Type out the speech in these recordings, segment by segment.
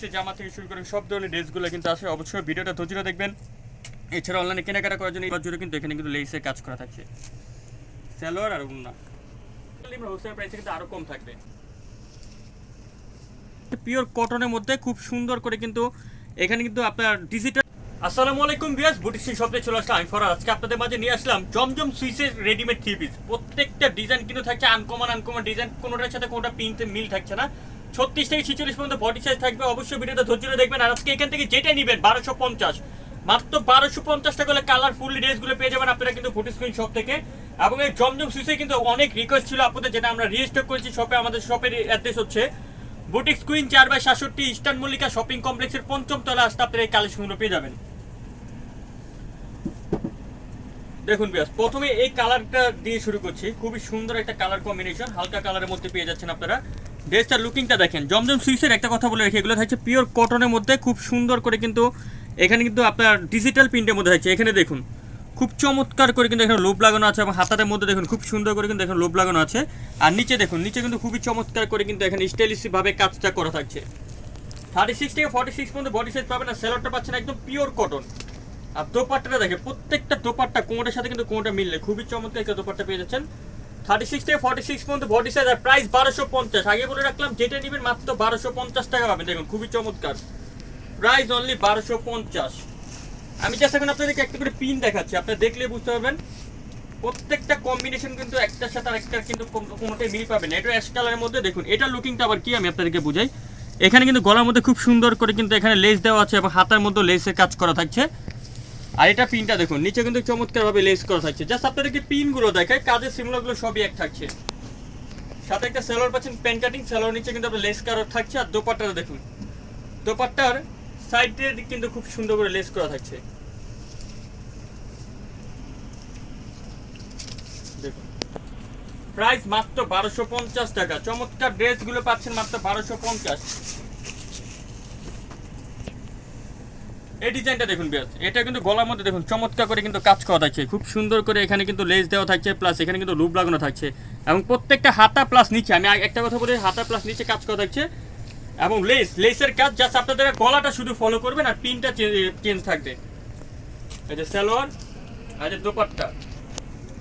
বুটিক্সের জামা থেকে শুরু করে সব ধরনের ড্রেসগুলো কিন্তু আসে। অবশ্যই ভিডিওটা ধৈর্য দেখবেন। এছাড়া অনলাইনে কেনাকাটা করার জন্য এবার জুড়ে কিন্তু এখানে কিন্তু লেসের কাজ করা থাকছে। স্যালোয়ার আর উন্না কটনের মধ্যে খুব সুন্দর করে কিন্তু এখানে কিন্তু আপনার ডিজিটাল আসসালামু আলাইকুম চলে আসলাম। আপনাদের মাঝে নিয়ে আসলাম রেডিমেড থ্রি পিস প্রত্যেকটা ডিজাইন কিন্তু থাকছে আনকমন আনকমন ডিজাইন কোনোটার সাথে কোনোটা পিনতে মিল থাকছে না। ছত্রিশ থেকে ছিচল্লিশ পর্যন্ত বডি সাইজ থাকবে। অবশ্যই ভিডিওটা ধৈর্য ধরে দেখবেন। আর আজকে এখান থেকে যেটা নেবেন, বারোশো পঞ্চাশ। মাত্র বারোশো পঞ্চাশ টাকা হলে কালারফুল ড্রেসগুলো পেয়ে যাবেন আপনারা কিন্তু বুটিক স্ক্রিন শপ থেকে। এবং এই জমজম সুইসে কিন্তু অনেক রিকোয়েস্ট ছিল আপনাদের, যেটা আমরা রিজিস্টার করেছি শপে আমাদের শপের অ্যাড্রেস হচ্ছে। বুটিক্স কুইন চার বাই সাতষট্টি ইস্টার্ন মল্লিকা শপিং কমপ্লেক্সের পঞ্চম তলা আসতে আপনারা এই কালেকশনগুলো পেয়ে যাবেন। দেখুন বিয়াস প্রথমে এই কালারটা দিয়ে শুরু করছি। খুবই সুন্দর একটা কালার কম্বিনেশন হালকা কালারের মধ্যে পেয়ে যাচ্ছেন আপনারা। ড্রেসটার লুকিংটা দেখেন। জমজম সুইসের একটা কথা বলে রাখি এগুলো থাকছে পিওর কটনের মধ্যে খুব সুন্দর করে কিন্তু এখানে কিন্তু আপনার ডিজিটাল প্রিন্টের মধ্যে থাকছে এখানে দেখুন, খুব চমৎকার করে কিন্তু এখানে লোভ লাগানো আছে এবং হাতাদের মধ্যে দেখুন, খুব সুন্দর করে কিন্তু এখানে লোভ লাগানো আছে। আর নিচে দেখুন, নিচে কিন্তু খুবই চমৎকার করে কিন্তু এখানে স্টাইলিশ ভাবে কাজটা করা থাকছে। থার্টি সিক্স থেকে ফর্টি সিক্স পর্যন্ত বডি সাইজ পাবেন আর সেলরটা পাচ্ছেন একদম পিওর কটন আর দোপাট্টাটা দেখে প্রত্যেকটা দোপাট্টা কোনোটার সাথে কিন্তু কোনোটা মিললে খুবই চমৎকার একটা দোপাট্টা পেয়ে যাচ্ছেন। থার্টি সিক্স থেকে ফর্টি সিক্স পর্যন্ত বডি সাইজ আর প্রাইস বারোশো পঞ্চাশ। আগে বলে রাখলাম, যেটা নেবেন মাত্র বারোশো পঞ্চাশ টাকা পাবেন। দেখুন, খুবই চমৎকার। প্রাইস অনলি বারোশো পঞ্চাশ। আমি জাস্ট এখন আপনাদেরকে একটা করে পিন দেখাচ্ছি। আপনারা দেখলে বুঝতে পারবেন, প্রত্যেকটা কম্বিনেশন কিন্তু একটার সাথে আরেকটার কিন্তু কোনোটাই মিল পাবেন। এটা অ্যাশ কালারের মধ্যে দেখুন, এটা লুকিংটা আবার কি আমি আপনাদেরকে বুঝাই। এখানে কিন্তু গলার মধ্যে খুব সুন্দর করে কিন্তু এখানে লেস দেওয়া আছে এবং হাতার মধ্যে লেসের কাজ করা থাকছে। আর এটা পিনটা দেখুন, নিচে কিন্তু চমৎকারভাবে লেস করা থাকছে। জাস্ট আপনাদেরকে পিনগুলো দেখায় কাজের সিমুলারগুলো সবই এক থাকছে। সাথে একটা সেলোয়ার পাচ্ছেন প্যান কাটিং সেলোয়ার নিচে কিন্তু আপনার লেস কারও থাকছে, আর দোপাট্টাটা দেখুন। দোপাট্টার সাইডে কিন্তু খুব সুন্দর করে লেস করা থাকছে। দেখুন। প্রাইস মাত্র বারোশো পঞ্চাশ টাকা। চমৎকার ড্রেসগুলো পাচ্ছেন মাত্র বারোশো পঞ্চাশ। এই ডিজাইনটা দেখুন বিয়াস, এটা কিন্তু গলার মধ্যে দেখুন চমৎকার করে কিন্তু কাজ করা থাকছে, খুব সুন্দর করে এখানে কিন্তু লেস দেওয়া থাকছে প্লাস এখানে কিন্তু লুপ লাগানো থাকছে এবং প্রত্যেকটা হাতা প্লাস নিচে, আমি একটা কথা বলি, হাতা প্লাস নিচে কাজ করা থাকছে এবং লেস লেসের কাজ জাস্ট আপনাদের গলাটা শুধু ফলো করবেন আর পিনটা চেঞ্জ থাকবে। এই যে সালোয়ার, আর যে দোপাট্টা,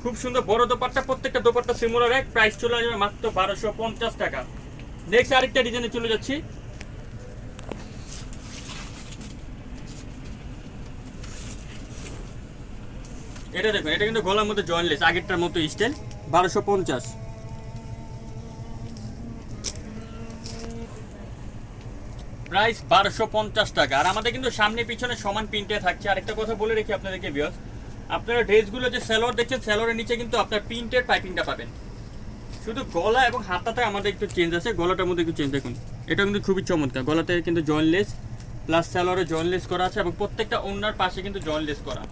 খুব সুন্দর বড় দোপাট্টা, প্রত্যেকটা দোপাট্টা সিমুলার এক প্রাইস চলে আসবে মাত্র বারোশো পঞ্চাশ টাকা। নেক্সট আরেকটা ডিজাইনে চলে যাচ্ছি। এটা দেখুন, এটা কিন্তু গলার মধ্যে জয়েন্টলেস আগেরটার মতো স্টাইল, বারোশো পঞ্চাশ। প্রাইস বারোশো পঞ্চাশ টাকা। আর আমাদের কিন্তু সামনে পিছনে সমান প্রিন্টে থাকছে। আরেকটা কথা বলে রেখি আপনাদেরকে বিয়স আপনারা ড্রেসগুলো যে স্যালোয়ার দেখছেন স্যালোয়ারের নিচে কিন্তু আপনার প্রিন্টের পাইপিংটা পাবেন। শুধু গলা এবং হাতাতে আমাদের একটু চেঞ্জ আছে, গলাটার মধ্যে একটু চেঞ্জ দেখুন। এটা কিন্তু খুবই চমৎকার। গলাতে কিন্তু জয়েনলেস প্লাস স্যালোয়ারে জয়েনলেস করা আছে এবং প্রত্যেকটা ওনার পাশে কিন্তু জয়েনলেস করা।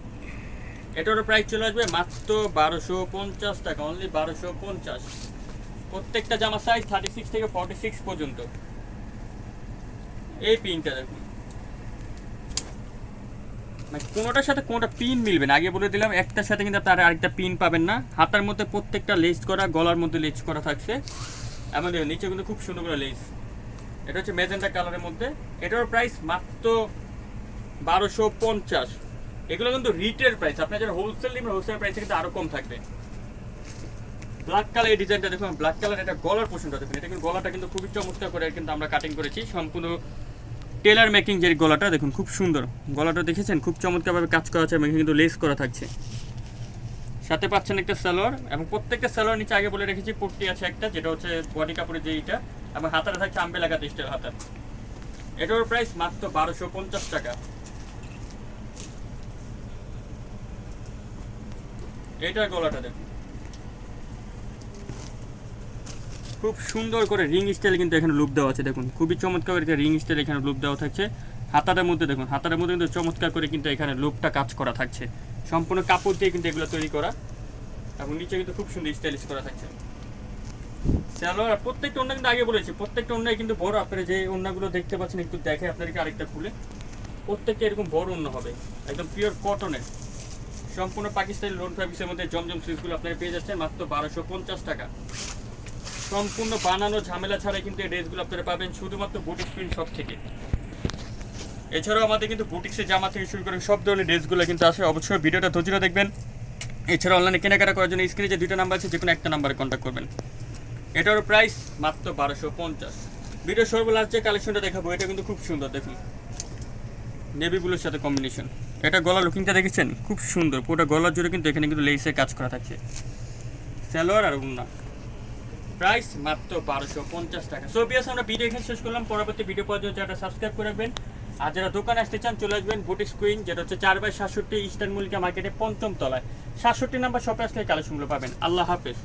এটারও প্রাইস চলে আসবে মাত্র বারোশো পঞ্চাশ টাকা অনলি বারোশো পঞ্চাশ। প্রত্যেকটা জামা সাইজ থার্টি সিক্স থেকে ফর্টি সিক্স পর্যন্ত। এই পিনটা দেখুন। মানে কোনোটার সাথে কোনোটা পিন মিলবে না। আগে বলে দিলাম, একটার সাথে কিন্তু আপনার আরেকটা পিন পাবেন না। হাতার মধ্যে প্রত্যেকটা লেস করা, গলার মধ্যে লেস করা থাকছে। এমন দেখুন, নিচে কিন্তু খুব সুন্দর করে লেস এটা হচ্ছে মেজেন্টা কালারের মধ্যে। এটার প্রাইস মাত্র বারোশো পঞ্চাশ। এগুলো কিন্তু রিটেল প্রাইস আপনার যারা হোলসেল নেবেন হোলসেল প্রাইসে কিন্তু আরও কম থাকবে। ব্ল্যাক কালার এই ডিজাইনটা দেখুন ব্ল্যাক কালার এটা গলার পোর্শনটা দেখুন। এটা কিন্তু গলাটা কিন্তু খুবই চমৎকার করে কিন্তু আমরা কাটিং করেছি। সম্পূর্ণ টেলার মেকিং যে গলাটা, দেখুন খুব সুন্দর। গলাটা দেখেছেন? খুব চমৎকারভাবে কাজ করা আছে কিন্তু লেস করা থাকছে। সাথে পাচ্ছেন একটা সালোয়ার এবং প্রত্যেকটা সালোয়ার নিচে আগে বলে রেখেছি, পট্টি আছে একটা, যেটা হচ্ছে বডি কাপড়ের যে এইটা, এবং হাতাটা থাকছে আম্বে লাগাতে স্টাইল হাতার এটার প্রাইস মাত্র বারোশো পঞ্চাশ টাকা। এটার গলাটা দেখুন খুব সুন্দর করে রিং স্টাইল কিন্তু এখানে লুপ দেওয়া আছে, দেখুন। খুবই চমৎকার করে রিং স্টাইল এখানে লুপ দেওয়া থাকছে। হাতাটার মধ্যে দেখুন, হাতাটার মধ্যে কিন্তু চমৎকার করে কিন্তু এখানে লুপটা কাজ করা থাকছে। সম্পূর্ণ কাপড় দিয়ে কিন্তু এগুলো তৈরি করা। এবং নিচে কিন্তু খুব সুন্দর স্টাইলিশ করা থাকছে। স্যালোয়ার প্রত্যেকটা অন্য কিন্তু আগে বলেছি, প্রত্যেকটা অন্যায় কিন্তু বড় আপনারা যে অন্যগুলো দেখতে পাচ্ছেন, একটু দেখে আপনাদেরকে আরেকটা খুলে। প্রত্যেকটা এরকম বড় অন্য হবে, একদম পিওর কটনের সম্পূর্ণ পাকিস্তানি লোন ফ্যাব্রিক্সের মধ্যে জমজম সুইচগুলো আপনারা পেয়ে যাচ্ছেন মাত্র বারোশো পঞ্চাশ টাকা। সম্পূর্ণ বানানো ঝামেলা ছাড়াই কিন্তু এই ড্রেসগুলো আপনারা পাবেন শুধুমাত্র বুটিক প্রিন্ট শপ থেকে। এছাড়াও আমাদের কিন্তু বুটিক্সের জামা থেকে শুরু করে সব ধরনের ড্রেসগুলো কিন্তু আসে অবশ্যই ভিডিওটা ধৈর্য দেখবেন। এছাড়া অনলাইনে কেনাকাটা করার জন্য স্ক্রিনে যে দুটো নাম্বার আছে যে কোনো একটা নাম্বারে কন্ট্যাক্ট করবেন। এটারও প্রাইস মাত্র বারোশো পঞ্চাশ। ভিডিও সর্বলাস্ট যে কালেকশনটা দেখাবো। এটা কিন্তু খুব সুন্দর, দেখুন। নেভি ব্লুর সাথে কম্বিনেশন এটা গলা লুকিংটা দেখেছেন? খুব সুন্দর। পুরো গলার জুড়ে কিন্তু এখানে কিন্তু লেসের কাজ করা থাকছে। স্যালোয়ার আর উন্না প্রাইস মাত্র বারোশো পঞ্চাশ টাকা। সো বিয়াস আমরা ভিডিও এখানে শেষ করলাম। পরবর্তী ভিডিও জন্য চ্যানেলটা সাবস্ক্রাইব করে রাখবেন। আর যারা দোকানে আসতে চান, চলে আসবেন বুটিক্স কুইন যেটা হচ্ছে চার বাই সাতষট্টি ইস্টার্ন মল্লিকা মার্কেটে পঞ্চম তলায়। সাতষট্টি নাম্বার শপে আসলে কালেকশনগুলো পাবেন। আল্লাহ হাফেজ।